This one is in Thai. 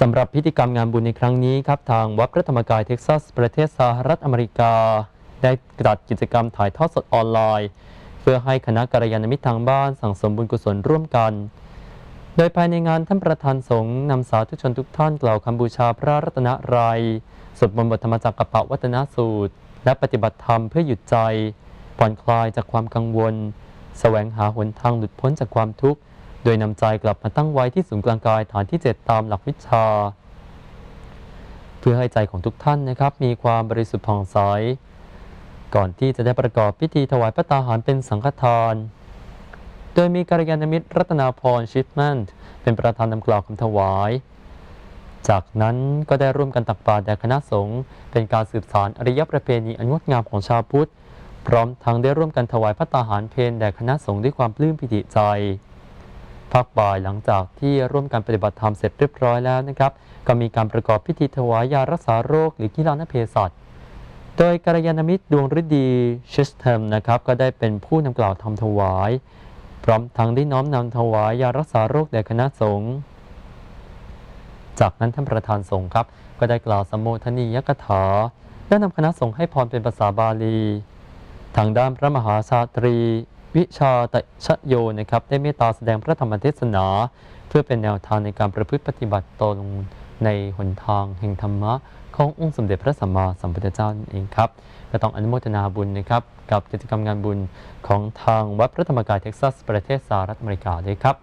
สำหรับพิธีกรรมงานบุญในครั้งนี้ครับทางวัดพระธรรมกายเท็กซัส ประเทศสหรัฐอเมริกา ได้จัดกิจกรรมถ่ายทอดสดออนไลน์ เพื่อให้คณะกัลยาณมิตรทางบ้านสั่งสมบุญกุศลร่วมกัน โดยภายในงานท่านประธานสงฆ์นำสาธุชนทุกท่านกล่าวคำบูชาพระรัตนตรัยสวดมนต์บทธรรมจักรกับปวัตนสูตร และปฏิบัติธรรมเพื่อหยุดใจผ่อนคลายจากความกังวล แสวงหาหนทางหลุดพ้นจากความทุกข์ โดยนำใจกลับมาตั้งไว้ที่ศูนย์กลางกายฐานที่ 7 ตามหลักวิชา เพื่อให้ใจของทุกท่านนะครับ มีความบริสุทธิ์ผ่องใส ก่อนที่จะได้ประกอบพิธีถวายพระตาหารเป็นสังฆทาน โดยมีกัลยาณมิตรรัตนาพรชิตแมนเป็นประธานนำกล่าวคำถวาย จากนั้นก็ได้ร่วมกันตักบาตรแด่คณะสงฆ์เป็นการสืบสานอริยประเพณีอันงดงามของชาวพุทธ พร้อมทั้งได้ร่วมกันถวายพระตาหารเพลแด่คณะสงฆ์ด้วยความปลื้มปิติใจ ภาคบ่ายหลังจากที่ร่วมกันปฏิบัติธรรมเสร็จเรียบร้อยแล้วนะครับ ก็มีการประกอบพิธีถวายยารักษาโรคหรือกีฬานเภสัชโดยกัลยาณมิตรดวงฤดีชิสเทมนะครับก็ได้เป็นผู้นำกล่าวทำถวาย พร้อมทั้งได้น้อมนำถวายยารักษาโรคแด่คณะสงฆ์จากนั้นท่านประธานสงฆ์ครับ ก็ได้กล่าวสมโภชนียกถาและนำคณะสงฆ์ให้พรเป็นภาษาบาลี ทางด้านพระมหาชาตรี วิชาตชโยนะครับได้เมตตาแสดงพระธรรมเทศนา เพื่อเป็นแนวทางในการประพฤติปฏิบัติตนในหนทางแห่งธรรมะขององค์สมเด็จพระสัมมาสัมพุทธเจ้านั่นเองครับก็ต้องอนุโมทนาบุญนะครับกับกิจกรรมงานบุญของทางวัดพระธรรมกายเท็กซัสประเทศสหรัฐอเมริกาด้วยครับ